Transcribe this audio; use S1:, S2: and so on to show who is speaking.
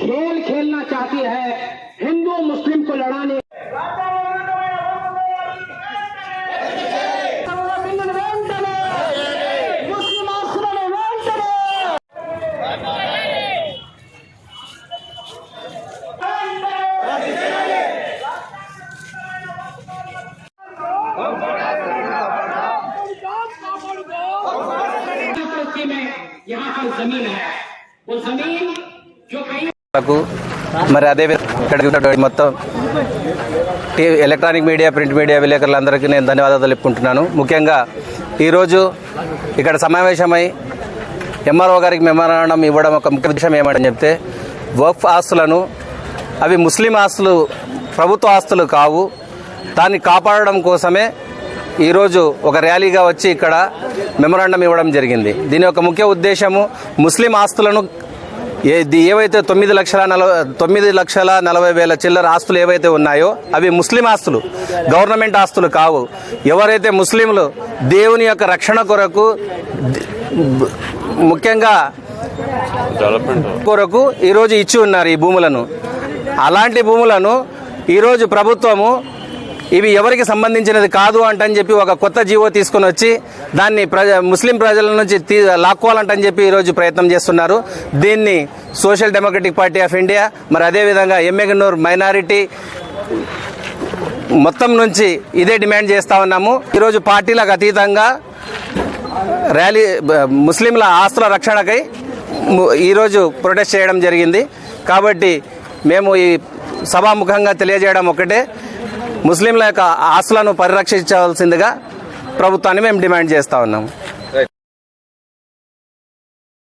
S1: खेल खेलना चाहती है। हिंदू मुस्लिम को लड़ाने। में यहाँ पर ज़मीन है।
S2: మరి అదే ఇక్కడ మొత్తం ఎలక్ట్రానిక్ మీడియా ప్రింట్ మీడియా విలేకరులందరికీ నేను ధన్యవాదాలు తెలుపుకుంటున్నాను ముఖ్యంగా ఈరోజు ఇక్కడ సమావేశమై ఎంఆర్ఓ గారికి మెమరాండం ఇవ్వడం ఒక ముఖ్య విషయం ఏమని చెప్తే వక్ఫ్ ఆస్తులను అవి ముస్లిం ఆస్తులు ప్రభుత్వ ఆస్తులు కావు. దాన్ని కాపాడడం కోసమే ఈరోజు ఒక ర్యాలీగా వచ్చి ఇక్కడ మెమరాండం ఇవ్వడం జరిగింది. దీని యొక్క ముఖ్య ఉద్దేశము ముస్లిం ఆస్తులను ఏ ఏవైతే తొమ్మిది లక్షల నలభై తొమ్మిది లక్షల నలభై వేల చిల్లర ఆస్తులు ఏవైతే ఉన్నాయో అవి ముస్లిం ఆస్తులు గవర్నమెంట్ ఆస్తులు కావు. ఎవరైతే ముస్లింలు దేవుని యొక్క రక్షణ కొరకు ముఖ్యంగా కొరకు ఈరోజు ఇచ్చి ఉన్నారు ఈ భూములను. అలాంటి భూములను ఈరోజు ప్రభుత్వము ఇవి ఎవరికి సంబంధించినది కాదు అంటని చెప్పి ఒక కొత్త జీవో తీసుకొని వచ్చి దాన్ని ప్రజ ముస్లిం ప్రజల నుంచి తీ లాక్కోవాలంటని చెప్పి ఈరోజు ప్రయత్నం చేస్తున్నారు. దీన్ని Social Democratic Party of India మరి అదేవిధంగా ఎమ్మెగనూర్ మైనారిటీ మొత్తం నుంచి ఇదే డిమాండ్ చేస్తా ఉన్నాము. ఈరోజు పార్టీలకు అతీతంగా ర్యాలీ ముస్లింల ఆస్తుల రక్షణకై ఈరోజు ప్రొటెస్ట్ చేయడం జరిగింది. కాబట్టి మేము ఈ సభాముఖంగా తెలియజేయడం ఒకటే ముస్లింల యొక్క ఆస్తులను పరిరక్షించవలసిందిగా ప్రభుత్వాన్ని మేము డిమాండ్ చేస్తా ఉన్నాము.